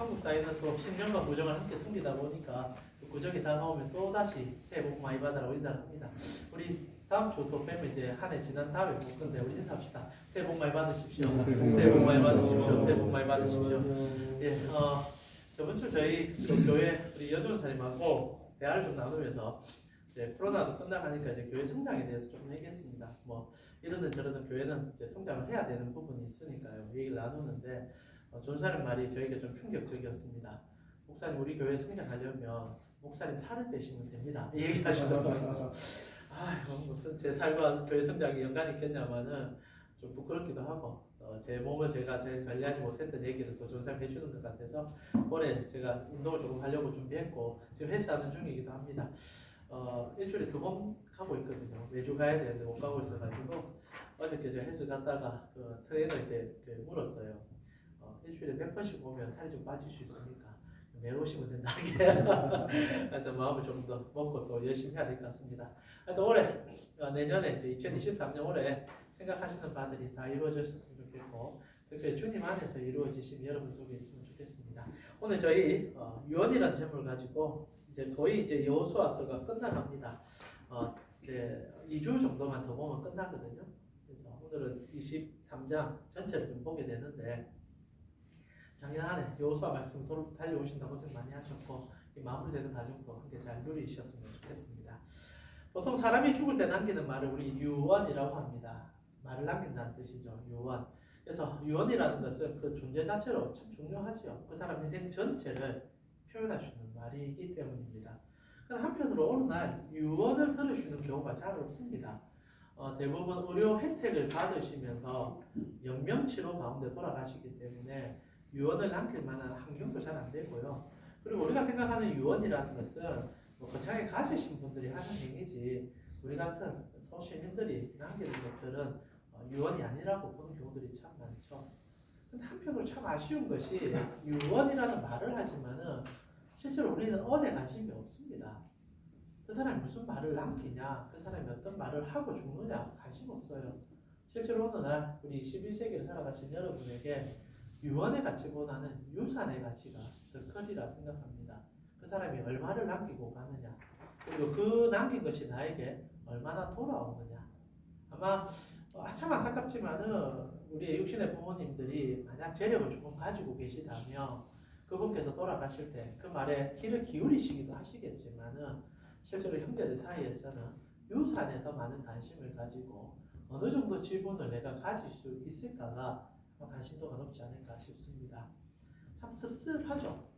한국 사회는 또 신령과 구정을 함께 숨기다 보니까 그 구정이 다가오면 또 다시 새해 복 많이 받으라고 인사를 합니다. 우리 다음 주 또 뵈면 이제 한 해 지난 다음에 볼 건데 우리 인사합시다. 새해 복 많이 받으십시오. 새해 복 많이 받으십시오. 새해 복 많이 받으십시오. 예, 어, 저번 주 저희 그 교회 우리 여전사님하고 대화를 좀 나누면서 이제 코로나도 끝나가니까 이제 교회 성장에 대해서 좀 얘기했습니다. 뭐 이러든 저러든 교회는 이제 성장을 해야 되는 부분이 있으니까요. 얘기를 나누는데 어, 전사님 말이 저에게 좀 충격적이었습니다. 목사님 우리 교회 성장하려면 목사님 살을 빼시면 됩니다. 이 얘기 하시더라고요. 아, 이거 무슨 제 삶과 교회 성장이 연관이 있겠냐마는 좀 부끄럽기도 하고 어, 제 몸을 제가 제일 관리하지 못했던 얘기를 또 전사님 해주는 것 같아서 올해 제가 운동을 조금 하려고 준비했고 지금 헬스하는 중이기도 합니다. 어, 일주일에 두 번 가고 있거든요. 매주 가야 되는데 못 가고 있어가지고 어저께 제가 헬스 갔다가 그 트레이너한테 그 물었어요. 어, 일주일에 몇 번씩 오면 살이 좀 빠질 수 있습니까? 매일 오시면 된다. 하여튼 마음을 좀 더 먹고 또 열심히 해야 될 것 같습니다. 하여튼 올해 어, 내년에 이제 2023년 올해 생각하시는 바들이 다 이루어졌으면 좋겠고 특별히 주님 안에서 이루어지신 여러분 속에 있으면 좋겠습니다. 오늘 저희 어, 유언이라는 제목을 가지고 이제 거의 이제 여호수아서가 끝나갑니다. 어, 이제 2주 정도만 더 보면 끝나거든요. 그래서 오늘은 23장 전체를 좀 보게 되는데 작년 한 해 여호수아 말씀 도로 달려오신다 고생 많이 하셨고 이 마무리되는 과정도 함께 잘 누리셨으면 좋겠습니다. 보통 사람이 죽을 때 남기는 말을 우리 유언이라고 합니다. 말을 남긴다는 뜻이죠. 유언. 그래서 유언이라는 것은 그 존재 자체로 참 중요하지요. 그 사람 인생 전체를 표현할 수 있는 말이기 때문입니다. 그런데 한편으로 어느 날 유언을 들으시는 경우가 잘 없습니다. 어, 대부분 의료 혜택을 받으시면서 영명치료 가운데 돌아가시기 때문에 유언을 남길 만한 환경도 잘 안 되고요. 그리고 우리가 생각하는 유언이라는 것은 뭐 거창하게 가지신 분들이 하는 행위지 우리 같은 소시민들이 남기는 것들은 어, 유언이 아니라고 보는 경우들이 참 많죠. 근데 한편으로 참 아쉬운 것이 유언이라는 말을 하지만은 실제로 우리는 언에 관심이 없습니다. 그 사람이 무슨 말을 남기냐, 그 사람이 어떤 말을 하고 죽느냐 관심 없어요. 실제로 어느 날 우리 21세기를 살아가신 여러분에게 유언의 가치보다는 유산의 가치가 더 크리라 생각합니다. 그 사람이 얼마를 남기고 가느냐, 그리고 그 남긴 것이 나에게 얼마나 돌아오느냐. 아마 어, 아참 안타깝지만은 우리 육신의 부모님들이 만약 재력을 조금 가지고 계시다면 그분께서 돌아가실 때 그 말에 귀를 기울이시기도 하시겠지만은 실제로 형제들 사이에서는 유산에 더 많은 관심을 가지고 어느 정도 지분을 내가 가질 수 있을까가 관심도가 높지 않을까 싶습니다. 참 씁쓸하죠.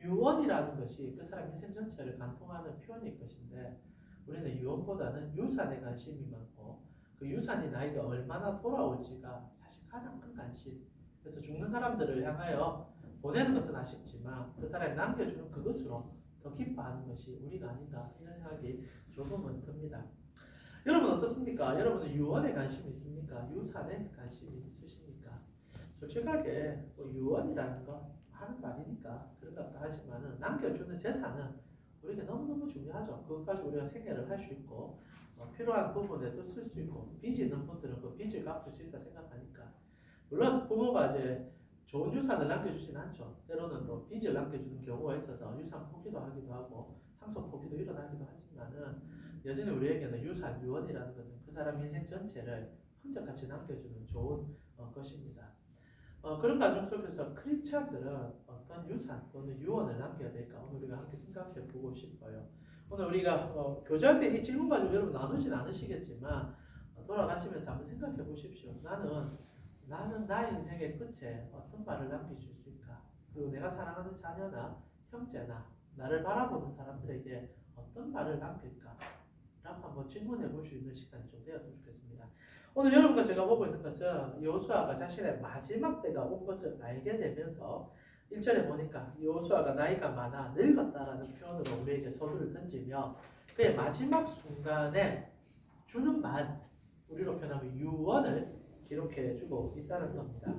유언이라는 것이 그 사람 인생 전체를 관통하는 표현일 것인데 우리는 유언보다는 유산에 관심이 많고 그 유산이 나에게 얼마나 돌아올지가 사실 가장 큰 관심. 그래서 죽는 사람들을 향하여 보내는 것은 아쉽지만 그 사람이 남겨주는 그것으로 더 기뻐하는 것이 우리가 아닌가 이런 생각이 조금은 듭니다. 여러분 어떻습니까? 여러분은 유언에 관심이 있습니까? 유산에 관심이 있으십니까? 솔직하게 뭐 유언이라는 건 하는 말이니까 그런 것 같다 하지만은 남겨주는 재산은 우리에게 너무너무 중요하죠. 그것까지 우리가 생애를 할 수 있고 어, 필요한 부분에도 쓸 수 있고 빚이 있는 분들은 그 빚을 갚을 수 있다 생각하니까 물론 부모가 이제 좋은 유산을 남겨주진 않죠. 때로는 또 빚을 남겨주는 경우가 있어서 유산 포기도 하기도 하고 상속 포기도 일어나기도 하지만은 여전히 우리에게는 유산 유언이라는 것은 그 사람 인생 전체를 흔적같이 남겨주는 좋은 어, 것입니다. 어, 그런 과정 속에서 크리스찬들은 어떤 유산 또는 유언을 남겨야 될까 오늘 우리가 함께 생각해 보고 싶어요. 오늘 우리가 어, 교제할 때이 질문 가지고 여러분 나누진 않으시겠지만 어, 돌아가시면서 한번 생각해 보십시오. 나는 나는 나의 인생의 끝에 어떤 말을 남길 수 있을까? 그리고 내가 사랑하는 자녀나 형제나 나를 바라보는 사람들에게 어떤 말을 남길까? 라고 한번 질문해 볼 수 있는 시간이 좀 되었으면 좋겠습니다. 오늘 여러분과 제가 보고 있는 것은 여호수아가 자신의 마지막 때가 온 것을 알게 되면서 1절에 보니까 여호수아가 나이가 많아 늙었다라는 표현으로 우리에게 서두를 던지며 그의 마지막 순간에 주는 말 우리로 표현하면 유언을 기록해 주고 있다는 겁니다.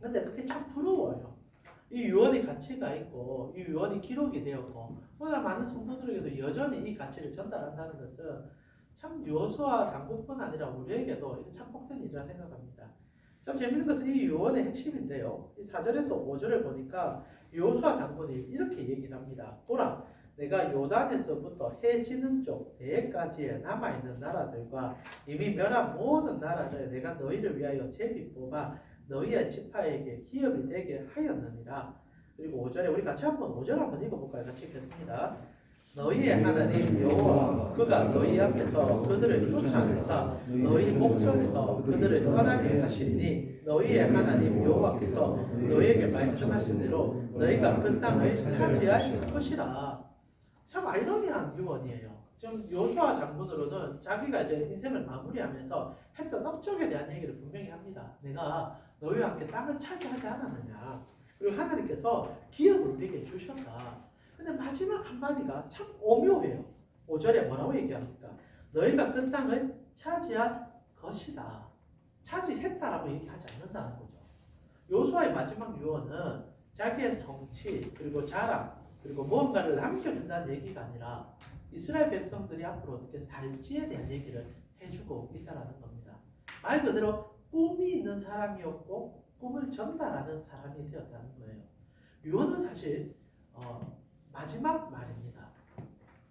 근데 그게 참 부러워요. 이 유언이 가치가 있고 이 유언이 기록이 되었고 오늘 많은 성도들에게도 여전히 이 가치를 전달한다는 것은 참 여호수아 장군뿐 아니라 우리에게도 참 복된 일이라 생각합니다. 참 재밌는 것은 이 유언의 핵심인데요. 이 4절에서 5절을 보니까 요수아 장군이 이렇게 얘기를 합니다. 보라, 내가 요단에서부터 해 지는 쪽 대까지의 남아 있는 나라들과 이미 멸한 모든 나라를 내가 너희를 위하여 제비 뽑아 너희의 지파에게 기업이 되게 하였느니라. 그리고 5절에 우리 같이 한번 5절 한번 읽어볼까요? 같이 읽겠습니다. 너희의 하나님 여호와 그가 너희 앞에서 그들을 쫓아내사 너희 목전에서 그들을 떠나게 하시니 너희의 하나님 여호와께서 너희에게 말씀하신 대로 너희가 그 땅을 차지할 것이라. 참 아이러니한 유언이에요. 지금 요수아 장군으로는 자기가 이제 인생을 마무리하면서 했던 업적에 대한 얘기를 분명히 합니다. 내가 너희와 함께 땅을 차지하지 않았느냐. 그리고 하나님께서 기업을 우리에게 주셨다. 근데 마지막 한마디가 참 오묘해요. 5절에 뭐라고 얘기합니까? 너희가 그 땅을 차지할 것이다. 차지했다라고 얘기하지 않는다는 거죠. 요수아의 마지막 유언은 자기의 성취 그리고 자랑 그리고 무언가를 남겨준다는 얘기가 아니라 이스라엘 백성들이 앞으로 어떻게 살지에 대한 얘기를 해주고 있다라는 겁니다. 말 그대로 꿈이 있는 사람이었고 꿈을 전달하는 사람이 되었다는 거예요. 유언은 사실 어, 마지막 말입니다.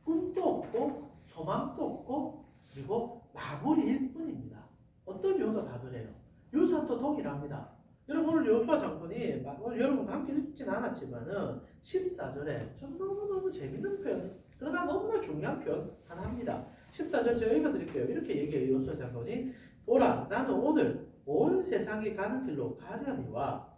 꿈도 없고 소망도 없고 그리고 마무리일 뿐입니다. 어떤 유언도 다 그래요. 유사도 동일합니다. 여러분 오늘 요수아 장군이 마- 오늘 여러분과 함께 읽진 않았지만은 14절에 전 너무너무 재밌는 표현 그러나 너무나 중요한 표현 하나 합니다. 14절 제가 읽어드릴게요. 이렇게 얘기해요. 요수아 장군이 보라 나는 오늘 온 세상이 가는 길로 가려니와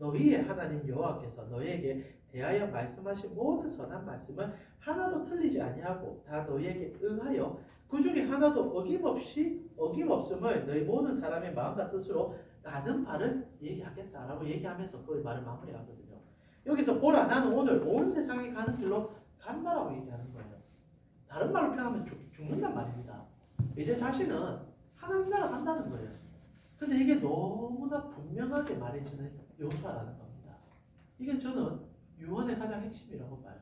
너희의 하나님 여호와께서 너희에게 대하여 말씀하신 모든 선한 말씀을 하나도 틀리지 아니하고 다 너희에게 응하여 그 중에 하나도 어김없이 어김없음을 너희 모든 사람의 마음과 뜻으로 나는 바를 얘기하겠다라고 얘기하면서 그 말을 마무리하거든요. 여기서 보라 나는 오늘 온 세상에 가는 길로 간다라고 얘기하는 거예요. 다른 말로 표현하면 죽, 죽는단 말입니다. 이제 자신은 하나님 나라 간다는 거예요. 근데 이게 너무나 분명하게 말해지는 요소라는 겁니다. 이게 저는 유언의 가장 핵심이라고 봐요.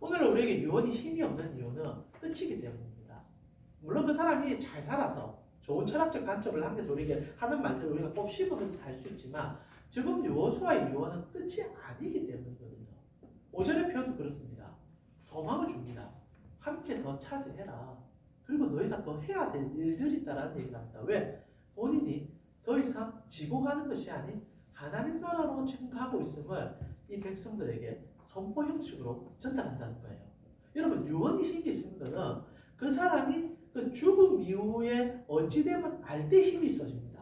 오늘 우리에게 유언이 힘이 없는 이유는 끝이기 때문입니다. 물론 그 사람이 잘 살아서 좋은 철학적 관점을 남겨서 우리에게 하는 말들을 우리가 꼭 씹으면서 살 수 있지만 지금 요수와의 유언은 끝이 아니기 때문이거든요. 오절의 표현도 그렇습니다. 소망을 줍니다. 함께 더 차지해라. 그리고 너희가 더 해야 될 일들이 있다라는 얘기를 합니다. 왜? 본인이 더 이상 지고 가는 것이 아닌 하나님 나라로 지금 가고 있음을 이 백성들에게 선포 형식으로 전달한다는 거예요. 여러분 유언이 힘이 있는 거는 그 사람이 그 죽음 이후에 어찌 되면 알 때 힘이 있어집니다.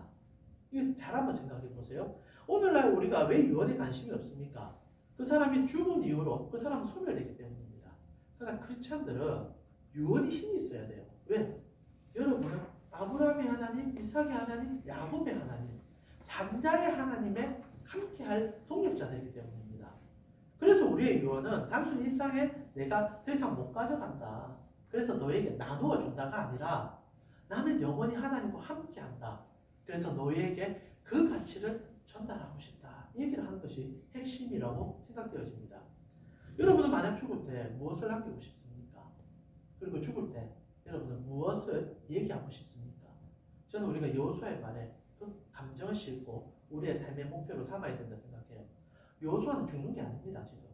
이거 잘 한번 생각해 보세요. 오늘날 우리가 왜 유언에 관심이 없습니까? 그 사람이 죽은 이후로 그 사람은 소멸되기 때문입니다. 그러나 크리스천들은 유언이 힘이 있어야 돼요. 왜? 여러분은 아브라함의 하나님, 이삭의 하나님, 야곱의 하나님, 삼자의 하나님에 함께할 동력자들이기 때문입니다. 그래서 우리의 유언은 단순히 이 땅에 내가 더 이상 못 가져간다. 그래서 너에게 나누어 준다가 아니라 나는 영원히 하나님과 함께한다. 그래서 너에게 그 가치를 전달하고 싶다. 이 얘기를 하는 것이 핵심이라고 생각되어집니다. 여러분은 만약 죽을 때 무엇을 남기고 싶습니까? 그리고 죽을 때 여러분은 무엇을 얘기하고 싶습니까? 저는 우리가 여호수아의 말에 그 감정을 싣고 우리의 삶의 목표로 삼아야 된다 생각해요. 여호수아는 죽는 게 아닙니다 지금.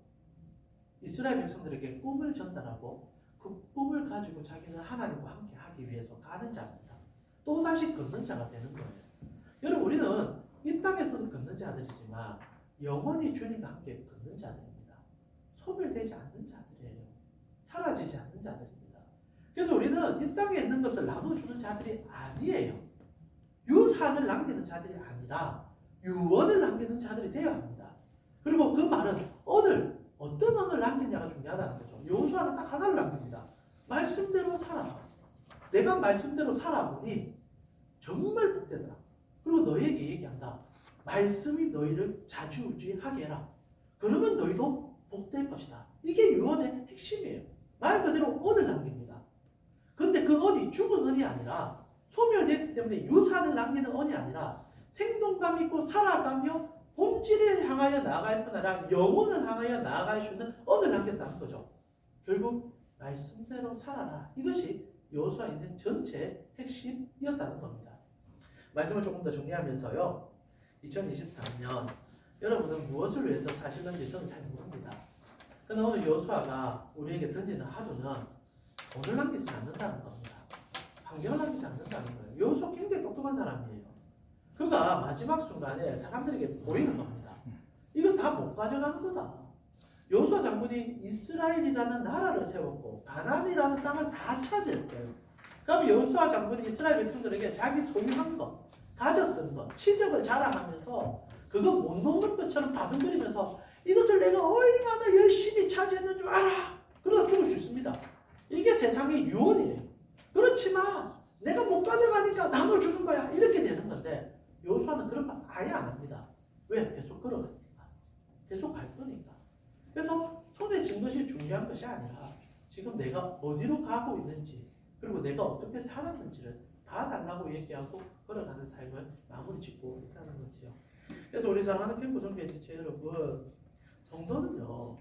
이스라엘 백성들에게 꿈을 전달하고 그 꿈을 가지고 자기는 하나님과 함께 하기 위해서 가는 자입니다. 또 다시 걷는 자가 되는 거예요. 여러분 우리는 이 땅에서도 걷는 자들이지만 영원히 주님과 함께 걷는 자들입니다. 소멸되지 않는 자들이에요. 사라지지 않는 자들입니다. 그래서 우리는 이 땅에 있는 것을 나눠주는 자들이 아니에요. 유산을 남기는 자들이 아니라 유언을 남기는 자들이 되어야 합니다. 그리고 그 말은 언을 어떤 언을 남기냐가 중요하다는 거죠. 요수아는 딱 하나를 남깁니다. 말씀대로 살아라. 내가 말씀대로 살아보니 정말 복되더라. 그리고 너희에게 얘기한다. 말씀이 너희를 자주우지하게 해라. 그러면 너희도 복될 것이다. 이게 유언의 핵심이에요. 말 그대로 언을 남깁니다. 근데 그 언이 죽은 언이 아니라 소멸됐기 때문에 유산을 남기는 언이 아니라 생동감 있고 살아가며 본질을 향하여 나아갈 뿐 아니라 영혼을 향하여 나아갈 수 있는 언을 남겼다는 거죠. 결국 말씀대로 살아라. 이것이 여호수아 인생 전체의 핵심이었다는 겁니다. 말씀을 조금 더 정리하면서요. 2023년 여러분은 무엇을 위해서 사시는지 저는 잘 모릅니다. 그러나 오늘 여수아가 우리에게 던지는 하도는 돈을 남기지 않는다는 겁니다. 남기지 않는다는 거예요. 여수 굉장히 똑똑한 사람이에요. 그가 마지막 순간에 사람들에게 보이는 겁니다. 이거 다 못 가져가는 거다. 여수아 장군이 이스라엘이라는 나라를 세웠고 가나안이라는 땅을 다 차지했어요. 그럼 여수아 장군이 이스라엘 백성들에게 자기 소유한 것, 가졌던 것, 치적을 자랑하면서 그거 못 놓는 것처럼 바둥거리면서 이것을 내가 얼마나 열심히 차지했는 줄 알아. 그러다 죽을 수 있습니다. 이게 세상의 유언이에요. 그렇지만 내가 못 가져가니까 나눠주는 거야. 이렇게 되는 건데 여수아는 그런 말 아예 안 합니다. 왜? 계속 걸어가니까. 계속 갈 거니까. 그래서 손에 쥔 것이 중요한 것이 아니라 지금 내가 어디로 가고 있는지 그리고 내가 어떻게 살았는지를 봐달라고 얘기하고 걸어가는 삶을 마무리 짓고 있다는 거지요. 그래서 우리 사랑하는 캠프 종교 지체 여러분, 성도는요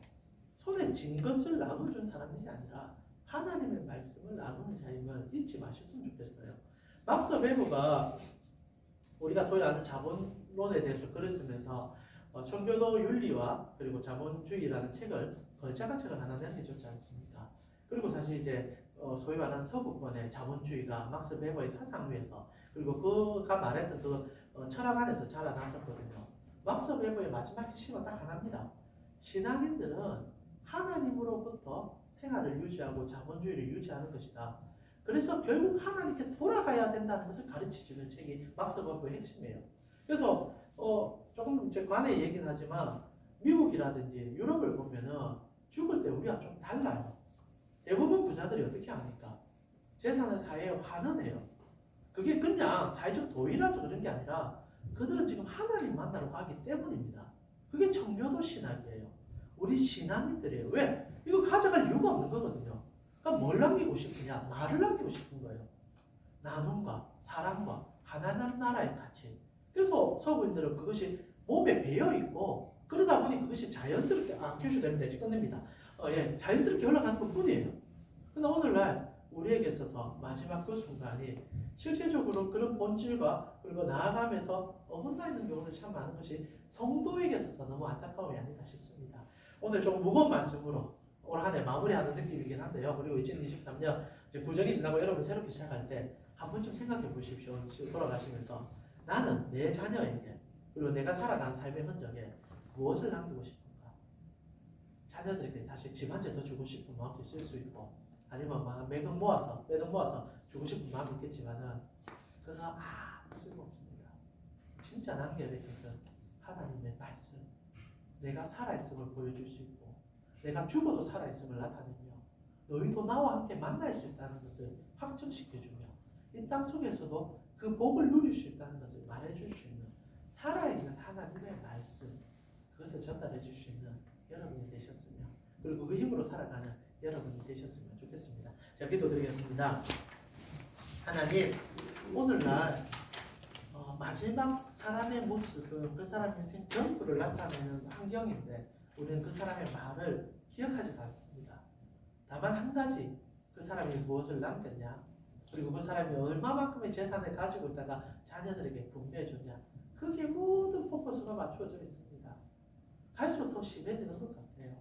손에 쥔 것을 나눠준 사람이 아니라 하나님의 말씀을 나누는 자임을 잊지 마셨으면 좋겠어요. 막서 베버가 우리가 소위 아는 자본론에 대해서 글을 쓰면서 어, 청교도 윤리와 그리고 자본주의라는 책을 걸작한 책을 하나 내주지 않습니까? 그리고 사실 이제 어, 소위 말하는 서구권의 자본주의가 막스 베버의 사상 위에서 그리고 그가 말했던 그 어, 철학 안에서 자라났었거든요. 막스 베버의 마지막 핵심은 딱 하나입니다. 신앙인들은 하나님으로부터 생활을 유지하고 자본주의를 유지하는 것이다. 그래서 결국 하나님께 돌아가야 된다는 것을 가르치주는 책이 막스 베버의 핵심이에요. 그래서 어, 조금 이제 관의 얘기는 하지만 미국이라든지 유럽을 보면은 죽을 때 우리가 좀 달라요. 대부분 부자들이 어떻게 합니까? 재산을 사회에 환원해요. 그게 그냥 사회적 도의라서 그런 게 아니라 그들은 지금 하나님 만나러 가기 때문입니다. 그게 청교도 신학이에요. 우리 신앙인들이에요. 왜? 이거 가져갈 이유가 없는 거거든요. 그러니까 뭘 남기고 싶으냐? 말을 남기고 싶은 거예요. 나눔과 사랑과 하나님 나라의 가치. 그래서 서구인들은 그것이 몸에 배어 있고 그러다 보니 그것이 자연스럽게 아 큐슈 되면 되지 끝냅니다. 어, 예, 자연스럽게 흘러가는 것 뿐이에요. 근데 오늘날 우리에게 있어서 마지막 그 순간이 실제적으로 그런 본질과 그리고 나아가면서 어긋나 있는 경우는 참 많은 것이 성도에게 있어서 너무 안타까움이 아닐까 싶습니다. 오늘 좀 무거운 말씀으로 올 한 해 마무리하는 느낌이긴 한데요. 그리고 2023년 이제 구정이 지나고 여러분 새롭게 시작할 때 한 번쯤 생각해 보십시오. 돌아가시면서 나는 내 자녀에게 그리고 내가 살아간 삶의 흔적에 무엇을 남기고 싶은가? 자녀들에게 다시 집 한 채 더 주고 싶은 마음도 있을 수 있고 아니면 막 매금 모아서 매금 모아서 주고 싶은 마음이 있겠지만은 그거 아무 쓸모 없습니다. 진짜 남겨야 될 것은 하나님의 말씀. 내가 살아있음을 보여줄 수 있고 내가 죽어도 살아있음을 나타내며 너희도 나와 함께 만날 수 있다는 것을 확정시켜주며 이 땅 속에서도 그 복을 누릴 수 있다는 것을 말해줄 수 있는 살아있는 하나님의 말씀 그것을 전달해 줄 수 있는 여러분이 되셨으며 그리고 그 힘으로 살아가는 여러분이 되셨으면 좋겠습니다. 자 기도드리겠습니다. 하나님 오늘날 어, 마지막 사람의 모습은 그 사람 인생 전부를 나타내는 환경인데 우리는 그 사람의 말을 기억하지도 않습니다. 다만 한 가지 그 사람이 무엇을 남겼냐 그리고 그 사람이 얼마만큼의 재산을 가지고 있다가 자녀들에게 분배해 줬냐 그게 모든 포커스가 맞춰져 있습니다. 갈수록 더 심해지는 것 같아요.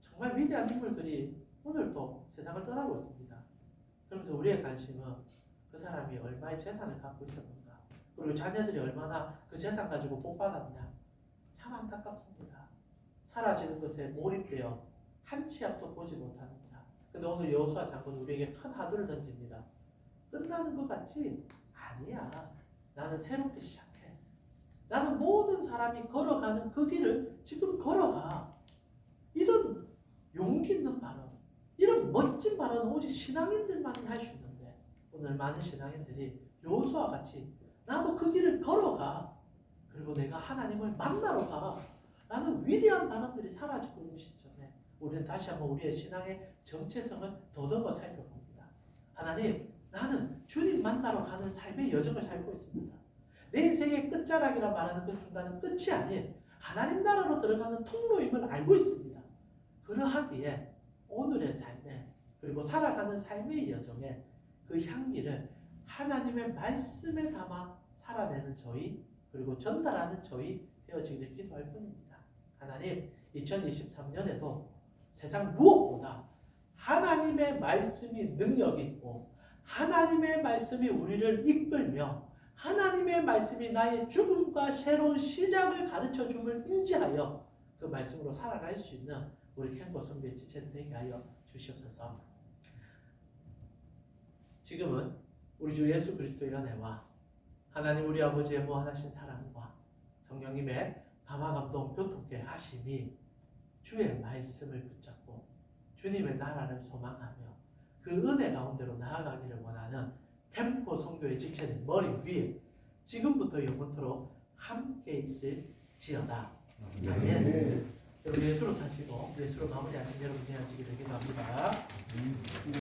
정말 위대한 인물들이 오늘도 세상을 떠나고 있습니다. 그러면서 우리의 관심은 그 사람이 얼마의 재산을 갖고 있었는가, 그리고 자녀들이 얼마나 그 재산 가지고 복 받았냐, 참 안타깝습니다. 사라지는 것에 몰입되어 한 치 앞도 보지 못하는 자. 근데 오늘 여호수아 장군 우리에게 큰 화두를 던집니다. 끝나는 것 같지? 아니야. 나는 새롭게 시작해. 나는 모든 사람이 걸어가는 그 길을 지금 걸어가. 이런 용기 있는 발언, 이런 멋진 발언은 오직 신앙인들만이 할 수 있는데 오늘 많은 신앙인들이 요수와 같이 나도 그 길을 걸어가. 그리고 내가 하나님을 만나러 가. 라는 위대한 발언들이 사라지고 있는 시점에 우리는 다시 한번 우리의 신앙의 정체성을 더듬어 살펴봅니다. 하나님, 나는 주님 만나러 가는 삶의 여정을 살고 있습니다. 내 인생의 끝자락이라 말하는 그 순간은 끝이 아닌 하나님 나라로 들어가는 통로임을 알고 있습니다. 그러하기에 오늘의 삶에 그리고 살아가는 삶의 여정에 그 향기를 하나님의 말씀에 담아 살아내는 저희 그리고 전달하는 저희 되어지기를 기도할 뿐입니다. 하나님 2023년에도 세상 무엇보다 하나님의 말씀이 능력 있고 하나님의 말씀이 우리를 이끌며 하나님의 말씀이 나의 죽음과 새로운 시작을 가르쳐 줌을 인지하여 그 말씀으로 살아갈 수 있는 우리 캠퍼 성도의 지체들 되게 하여 주시옵소서. 지금은 우리 주 예수 그리스도의 은혜와 하나님 우리 아버지의 무한하신 사랑과 성령님의 감화 감동 교통케 하심이 주의 말씀을 붙잡고 주님의 나라를 소망하며 그 은혜 가운데로 나아가기를 원하는 캠코 성교의 지체는 머리 위에 지금부터 영원토록 함께 있을 지어다. 아멘. 여러분 예수로 사시고 예수로 마무리하신 여러분 되어지기를 기도 합니다.